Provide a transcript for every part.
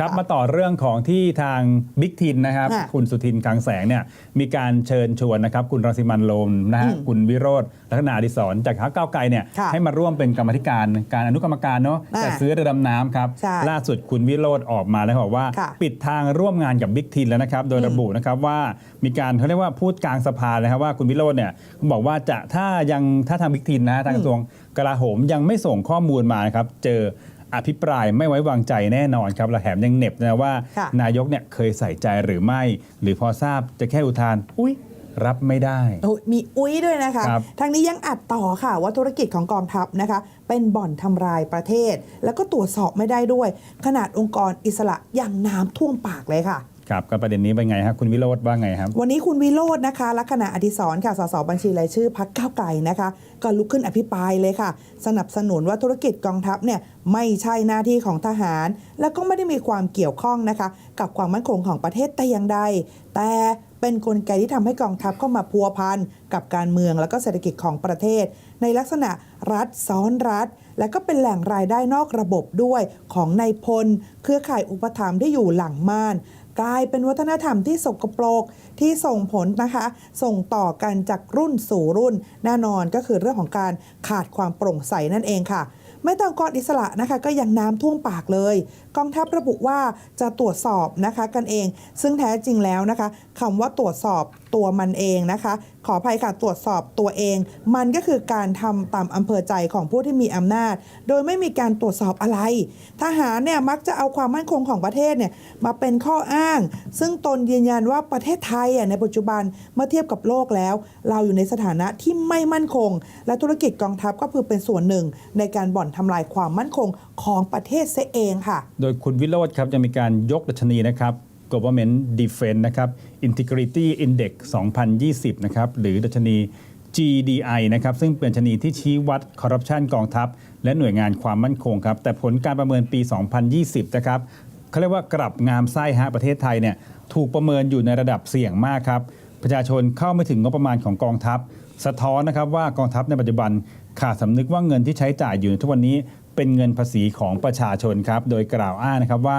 ครับมาต่อเรื่องของที่ทางบิ๊กทินนะครับค่ะคุณสุทินคลังแสงเนี่ยมีการเชิญชวนนะครับ คุณรังสิมันต์โรมนะฮะอืมคุณวิโรธลักษณะอดิศรจากพรรคก้าวไกลเนี่ยค่ะให้มาร่วมเป็นกรรมาธิการการอนุกรรมการเนาะอ่าจะซื้อเรือดำน้ำครับใช่ล่าสุดคุณวิโรธออกมาแล้วบอกว่าค่ะปิดทางร่วมงานกับบิ๊กทินแล้วนะครับ โดยระบุนะครับว่ามีการเขาเรียกว่าพูดกลางสภาเลยครับว่าคุณวิโรธเนี่ยบอกว่าจะถ้ายังถ้าทางบิ๊กทินนะฮะทางกระทรวงกลาโหมยังไม่ส่งข้อมูลมานะครับเจอ อภิปรายไม่ไว้วางใจแน่นอนครับและแถมยังเหน็บนะว่าค่ะนายกเนี่ยเคยใส่ใจหรือไม่ หรือพอทราบจะแค่อุทาน อุ้ยรับไม่ได้โอ้ยมีอุ้ยด้วยนะคะครับทางนี้ยังอัดต่อค่ะว่าธุรกิจของกองทัพนะคะ เป็นบ่อนทำลายประเทศ แล้วก็ตรวจสอบไม่ได้ด้วย ขนาดองค์กรอิสระอย่างน้ำท่วมปากเลยค่ะ ครับก็ประเด็นนี้เป็นไงครับคุณวิโรธว่าไงครับ วันนี้คุณวิโรจน์นะคะลักษณะอดิศรค่ะสสบัญชีรายชื่อพักก้าวไกลนะคะ ก็ลุกขึ้นอภิปรายเลยค่ะ สนับสนุนว่าธุรกิจกองทัพเนี่ยไม่ใช่หน้าที่ของทหาร แล้วก็ไม่ได้มีความเกี่ยวข้องนะคะ กับความมั่นคงของประเทศแต่อย่างใด แต่เป็นนกลไกที่ทำให้กองทัพเข้ามาพัวพันกับการเมืองแล้วก็เศรษฐกิจของประเทศ ในลักษณะรัฐซ้อนรัฐ และก็เป็นแหล่งรายได้นอกระบบด้วยของนายพล เครือข่ายอุปถัมภ์ที่อยู่หลังม่าน กลายเป็นวัฒนธรรมที่สกปรกที่ส่งผลนะคะ ส่งต่อกันจากรุ่นสู่รุ่น แน่นอนก็คือเรื่องของการขาดความโปร่งใสนั่นเองค่ะไม่ต้องกรอิสระนะคะก็ยังน้ำท่วมปากเลย กองทัพระบุว่าจะตรวจสอบนะคะกันเอง ซึ่งแท้จริงแล้วนะคะคำว่าตรวจสอบ ตัวมันเองนะคะ ขออภัยค่ะตรวจสอบตัวเอง มันก็คือการทำตามอำเภอใจของผู้ที่มีอำนาจ โดยไม่มีการตรวจสอบอะไร ทหารเนี่ยมักจะเอาความมั่นคงของประเทศเนี่ยมาเป็นข้ออ้าง ซึ่งตนยืนยันว่าประเทศไทยอะในปัจจุบันเมื่อเทียบกับโลกแล้ว เราอยู่ในสถานะที่ไม่มั่นคง และธุรกิจกองทัพก็คือเป็นส่วนหนึ่ง ในการบ่อนทำลายความมั่นคงของประเทศเสียเองค่ะ โดยคุณวิโรธครับจะมีการยกดัชนีนะครับ Government Defense นะครับ Integrity Index 2020 นะครับ หรือดัชนี GDI นะครับ ซึ่งเป็นดัชนีที่ชี้วัดคอร์รัปชันกองทัพ และหน่วยงานความมั่นคงครับ แต่ผลการประเมินปี 2020 นะครับเขาเรียกว่ากลับงามไส้ฮะประเทศไทยเนี่ยถูกประเมินอยู่ในระดับเสี่ยงมากครับ ประชาชนเข้าไม่ถึงงบประมาณของกองทัพ สะท้อนนะครับว่ากองทัพในปัจจุบันขาดสำนึกว่าเงินที่ใช้จ่ายอยู่ในทุกวันนี้เป็นเงินภาษีของประชาชนครับ โดยกล่าวอ้างนะครับว่า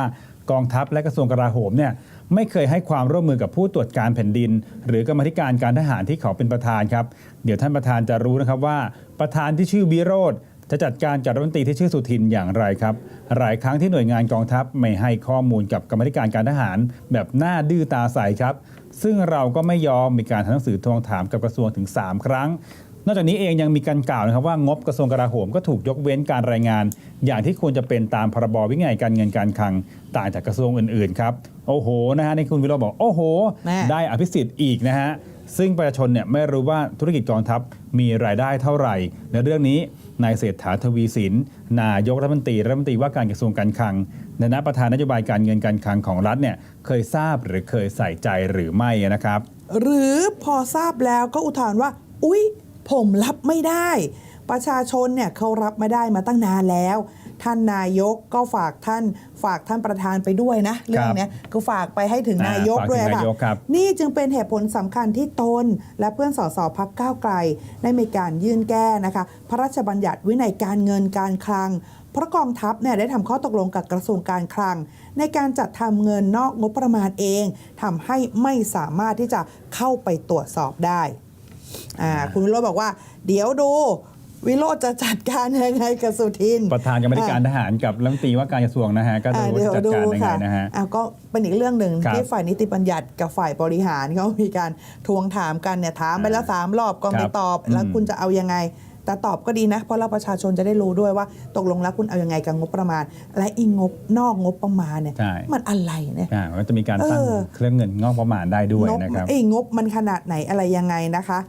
กองทัพและกระทรวงกลาโหมเนี่ยไม่เคยให้ความร่วมมือกับผู้ตรวจการแผ่นดิน หรือกรรมธิการการทหารที่เขาเป็นประธานครับ เดี๋ยวท่านประธานจะรู้นะครับว่า ประธานที่ชื่อวิโรธจะจัดการกับรัฐมนตรีที่ชื่อสุทินอย่างไรครับ หลายครั้งที่หน่วยงานกองทัพไม่ให้ข้อมูลกับกรรมธิการการทหาร แบบหน้าดื้อตาใสครับ ซึ่งเราก็ไม่ยอมมีการทำหนังสือทวงถามกับกระทรวงถึง 3 ครั้ง นอกจากนี้เองยังมีการกล่าวนะครับว่างบกระทรวงกลาโหมก็ถูกยกเว้นการรายงาน อย่างที่ควรจะเป็นตามพรบวินัยการเงินการคลังต่างจากกระทรวงอื่นๆครับโอ้โหนะฮะในคุณวิโรจน์บอกโอ้โห ได้อภิสิทธิ์อีกนะฮะซึ่งประชาชนเนี่ยไม่รู้ว่าธุรกิจกองทัพมีรายได้เท่าไหร่ และเรื่องนี้นายเศรษฐาทวีสิน นายกรัฐมนตรีรัฐมนตรีว่าการกระทรวงการคลังในฐานะประธานนโยบายการเงินการคลังของรัฐเนี่ยเคยทราบหรือเคยใส่ใจหรือไม่นะครับ หรือพอทราบแล้วก็อุทานว่า อุ๊ย ผมรับไม่ได้ ประชาชนเนี่ยเขารับไม่ได้มาตั้งนานแล้ว ท่านนายกก็ฝากท่านฝากท่านประธานไปด้วยนะ เรื่องเนี้ยก็ฝากไปให้ถึงอ่านายกฝากถึงด้วยค่ะนายกครับนี่จึงเป็นเหตุผลสำคัญที่ตน และเพื่อนสสพักก้าวไกล ได้มีการยื่นแก้นะคะ พระราชบัญญัติวินัยการเงินการคลังเพราะกองทัพเนี่ยได้ทำข้อตกลงกับกระทรวงการคลัง ในการจัดทำเงินนอกงบประมาณเองทำให้ไม่สามารถที่จะเข้าไปตรวจสอบได้ อ่าคุณวิโรจน์บอกว่าเดี๋ยวดูวิโรจน์จะจัดการยังไงกับสุทิน ประธานกรรมาธิการทหารกับรัฐมนตรีว่าการกระทรวงนะฮะก็ดูอ่าว่าเดี๋ยวจะจัดดูการยังไงค่ะนะฮะอ่าก็เป็นอีกเรื่องหนึ่งครับที่ฝ่ายนิติบัญญัติกับฝ่ายบริหารเขามีการทวงถามกันเนี่ยถามไปแล้วสามรอบก็ไม่ครับตอบ แล้วอืมคุณจะเอายังไง แต่ตอบก็ดีนะ เพราะเราประชาชนจะได้รู้ด้วยว่าตกลงแล้วคุณเอายังไงกับงบประมาณ และอีงบนอกงบประมาณเนี่ยใช่มันอะไรเนี่ยอ่าก็จะมีการตั้งเออเครื่องเงินงอกประมาณได้ด้วยงบนะครับไอ้งบมันขนาดไหนอะไรยังไงนะคะ